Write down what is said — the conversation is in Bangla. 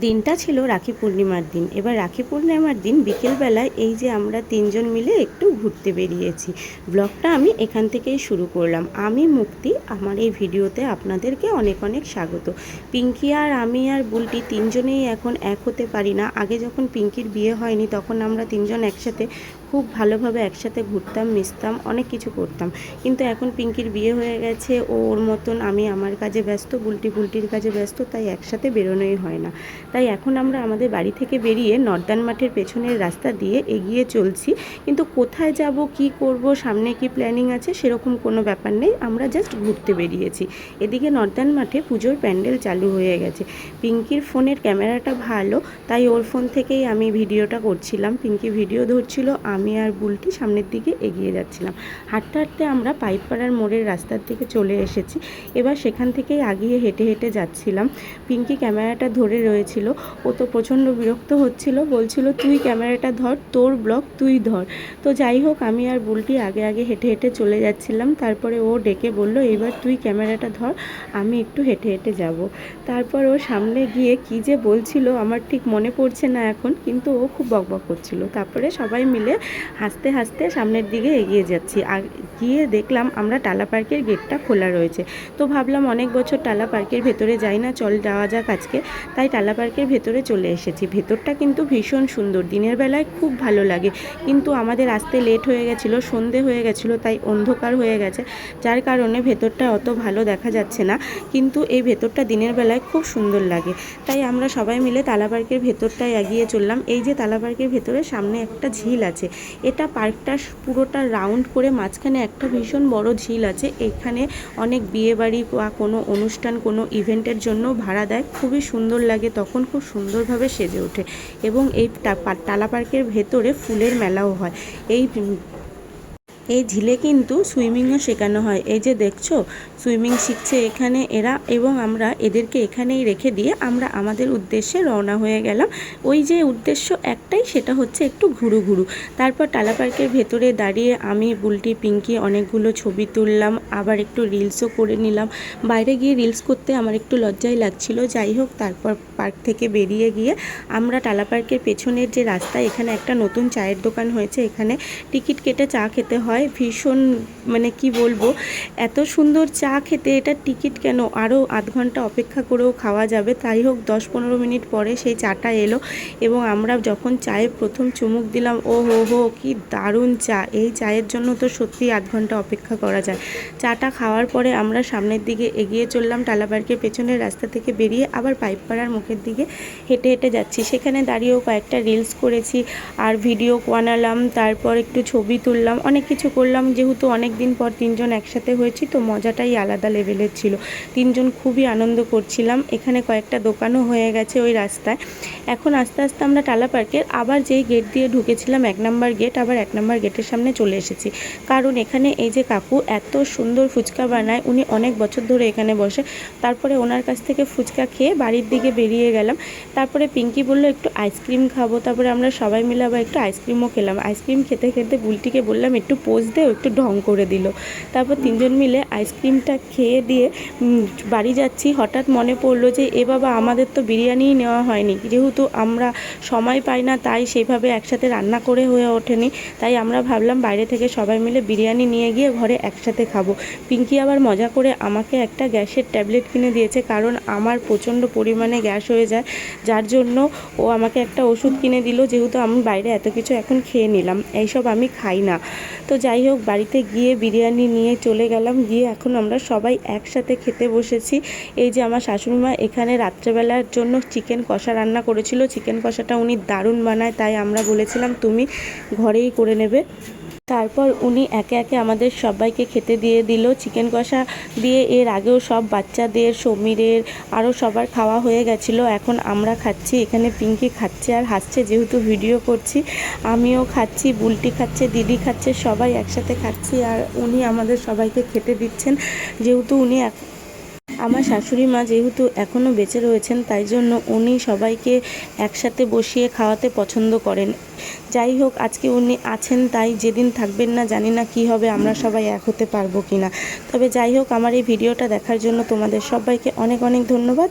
দিনটা ছিল রাখি পূর্ণিমার দিন। এবার রাখি পূর্ণিমার দিন বিকেলবেলায় এই যে আমরা তিনজন মিলে একটু ঘুরতে বেরিয়েছি। ব্লগটা আমি এখান থেকেই শুরু করলাম। আমি, মুক্তি, আমার এই ভিডিওতে আপনাদেরকে অনেক অনেক স্বাগত। পিঙ্কি আর আমি আর বুলটি তিনজনেই এখন এক হতে পারি না। আগে যখন পিঙ্কির বিয়ে হয়নি, তখন আমরা তিনজন একসাথে খুব ভালোভাবে একসাথে ঘুরতাম, মিশতাম, অনেক কিছু করতাম। কিন্তু এখন পিঙ্কির বিয়ে হয়ে গেছে ও ওর মতন আমি আমার কাজে ব্যস্ত, বুলটি বুলটির কাজে ব্যস্ত, তাই একসাথে বেরোনোই হয় না। তাই এখন আমরা আমাদের বাড়ি থেকে বেরিয়ে নর্দান মাঠের পেছনের রাস্তা দিয়ে এগিয়ে চলছি। কিন্তু কোথায় যাব, কি করব, সামনে কি প্ল্যানিং আছে সেরকম কোনো ব্যাপার নেই। আমরা জাস্ট ঘুরতে বেরিয়েছি। এদিকে নর্দান মাঠে পুজোর প্যান্ডেল চালু হয়ে গেছে। পিঙ্কির ফোনের ক্যামেরাটা ভালো, তাই ওর ফোন থেকেই আমি ভিডিওটা করছিলাম। পিঙ্কি ভিডিও ধরছিল, আমি আর বুলটি সামনের দিকে এগিয়ে যাচ্ছিলাম। হাঁটতে হাঁটতে আমরা পাইপপাড়ার মোড়ের রাস্তার দিকে চলে এসেছি। এবার সেখান থেকেই আগিয়ে হেঁটে হেঁটে যাচ্ছিলাম। পিঙ্কি ক্যামেরাটা ধরে রয়েছিল ও তো প্রচণ্ড বিরক্ত হচ্ছিল, বলছিল, তুই ক্যামেরাটা ধর, তোর ব্লগ তুই ধর। তো যাই হোক, আমি আর বুলটি আগে আগে হেঁটে হেঁটে চলে যাচ্ছিলাম। তারপরে ও ডেকে বলল এবার তুই ক্যামেরাটা ধর, আমি একটু হেঁটে হেঁটে যাব। তারপর ও সামনে গিয়ে কি যে বলছিল, আমার ঠিক মনে পড়ছে না এখন, কিন্তু ও খুব বকবক করছিল। তারপরে সবাই মিলে হাসতে হাসতে সামনের দিকে এগিয়ে যাচ্ছি। গিয়ে দেখলাম আমরা টালা পার্কের গেটটা খোলা রয়েছে। তো ভাবলাম অনেক বছর টালা পার্কের ভেতরে যাই না, চল যাওয়া যাক আজকে। তাই টালা পার্কের ভেতরে চলে এসেছি। ভেতরটা কিন্তু ভীষণ সুন্দর। দিনের বেলায় খুব ভালো লাগে। কিন্তু আমাদের আসতে লেট হয়ে গেছিল, সন্ধে হয়ে গেছিল, তাই অন্ধকার হয়ে গেছে। যার কারণে ভেতরটা অত ভালো দেখা যাচ্ছে না। কিন্তু এই ভেতরটা দিনের বেলায় খুব সুন্দর লাগে। তাই আমরা সবাই মিলে তালা পার্কের ভেতরটায় এগিয়ে চললাম। এই যে তালা পার্কের ভেতরে সামনে একটা ঝিল আছে। এটা পার্কটা পুরোটা রাউন্ড করে মাঝখানে একটা ভীষণ বড় ঝিল আছে। এখানে অনেক বিয়েবাড়ি বা কোনো অনুষ্ঠান, কোনো ইভেন্টের জন্য ভাড়া দেয়। খুবই সুন্দর লাগে তখন। খুব সুন্দরভাবে সেজে ওঠে এবং এই টালা পার্কের ভেতরে ফুলের মেলাও হয়। এই এই ঝিলে কিন্তু সুইমিংও শেখানো হয়। এই যে দেখছ, সুইমিং শিখছে এখানে এরা এবং আমরা এদেরকে এখানেই রেখে দিয়ে আমরা আমাদের উদ্দেশ্যে রওনা হয়ে গেলাম। ওই যে উদ্দেশ্য একটাই, সেটা হচ্ছে একটু ঘুরু ঘুরু। তারপর টালা পার্কের ভেতরে দাঁড়িয়ে আমি, বুলটি, পিঙ্কি অনেকগুলো ছবি তুললাম, আবার একটু রিলসও করে নিলাম। বাইরে গিয়ে রিলস করতে আমার একটু লজ্জাই লাগছিল। যাই হোক, তারপর পার্ক থেকে বেরিয়ে গিয়ে আমরা টালা পার্কের পেছনের যে রাস্তা, এখানে একটা নতুন চায়ের দোকান হয়েছে। এখানে টিকিট কেটে চা খেতে হয়। ভীষণ মানে কি বলব, এত সুন্দর চা খেতে এটা টিকিট কেন? আরও আধ ঘণ্টা অপেক্ষা করেও খাওয়া যাবে। তাই হোক, দশ পনেরো মিনিট পরে সেই চাটা এলো এবং আমরা যখন চায়ে প্রথম চুমুক দিলাম ও হো হো কি দারুণ চা! এই চায়ের জন্য তো সত্যি আধ ঘণ্টা অপেক্ষা করা যায়। চাটা খাওয়ার পরে আমরা সামনের দিকে এগিয়ে চললাম টালা পার্কের পেছনের রাস্তা থেকে বেরিয়ে আবার পাইপপাড়ার মুখের দিকে হেঁটে হেঁটে যাচ্ছি। সেখানে দাঁড়িয়েও কয়েকটা রিলস করেছি, আর ভিডিও বানালাম, তারপর একটু ছবি তুললাম, অনেক কিছু করলাম যেহেতু অনেক দিন পর তিনজন একসাথে হয়েছি, তো মজাটাই আলাদা লেভেলের ছিল। তিনজন খুবই আনন্দ করছিলাম। এখানে কয়েকটা দোকানও হয়ে গেছে ওই রাস্তায়। এখন আস্তে আস্তে আমরা টালা পার্কের আবার যেই গেট দিয়ে ঢুকেছিলাম, এক নম্বর গেট, আবার এক নম্বর গেটের সামনে চলে এসেছি। কারণ এখানে এই যে কাকু এত সুন্দর ফুচকা বানায়, উনি অনেক বছর ধরে এখানে বসে। তারপরে ওনার কাছ থেকে ফুচকা খেয়ে বাড়ির দিকে বেরিয়ে গেলাম। তারপরে পিঙ্কি বলল, একটু আইসক্রিম খাব। তারপরে আমরা সবাই মিলে আবার একটু আইসক্রিমও খেলাম। আইসক্রিম খেতে খেতে বুলটিকে বললাম, একটু পোজ দে ও একটু ঢং করে দিল। তারপর তিনজন মিলে আইসক্রিমটা খেয়ে দিয়ে বাড়ি যাচ্ছি। হঠাৎ মনে পড়ল যে, এ বাবা, আমাদের তো বিরিয়ানিই নেওয়া হয়নি। যেহেতু আমরা সময় পাই না, তাই সেইভাবে একসাথে রান্না করে হয়ে ওঠেনি। তাই আমরা ভাবলাম বাইরে থেকে সবাই মিলে বিরিয়ানি নিয়ে গিয়ে ঘরে একসাথে খাব। পিঙ্কি আবার মজা করে আমাকে একটা গ্যাসের ট্যাবলেট কিনে দিয়েছে, কারণ আমার প্রচণ্ড পরিমাণে গ্যাস হয়ে যায়। যার জন্য ও আমাকে একটা ওষুধ কিনে দিল, যেহেতু আমি বাইরে এত কিছু এখন খেয়ে নিলাম। এইসব আমি খাই না। তো যাই হোক, বাড়িতে গিয়ে বিরিয়ানি নিয়ে চলে গেলাম। গিয়ে এখন আমরা সবাই একসাথে খেতে বসেছি। এই যে আমার শাশুড়িমা এখানে রাত্রেবেলার জন্য চিকেন কষা রান্না করেছিল। চিকেন কষাটা উনি দারুণ বানায়, তাই আমরা বলেছিলাম, তুমি ঘরেই করে নেবে। তারপর উনি একে একে আমাদের সবাইকে খেতে দিয়ে দিল চিকেন কষা দিয়ে। এর আগেও সব বাচ্চাদের, সমীরের, আরও সবার খাওয়া হয়ে গেছিল। এখন আমরা খাচ্ছি, এখানে পিঙ্কি খাচ্ছে আর হাসছে যেহেতু ভিডিও করছি। আমিও খাচ্ছি, বুলটি খাচ্ছে, দিদি খাচ্ছে, সবাই একসাথে খাচ্ছি আর উনি আমাদের সবাইকে খেতে দিচ্ছেন। যেহেতু উনি আমার শাশুড়ি মা যেহেতু এখনও বেঁচে রয়েছেন, তাই জন্য উনি সবাইকে একসাথে বসিয়ে খাওয়াতে পছন্দ করেন। যাই হোক, আজকে উনি আছেন, তাই যেদিন থাকবেন না জানি না কি হবে, আমরা সবাই এক হতে পারব কি না তবে যাই হোক, আমার এই ভিডিওটা দেখার জন্য তোমাদের সবাইকে অনেক অনেক ধন্যবাদ।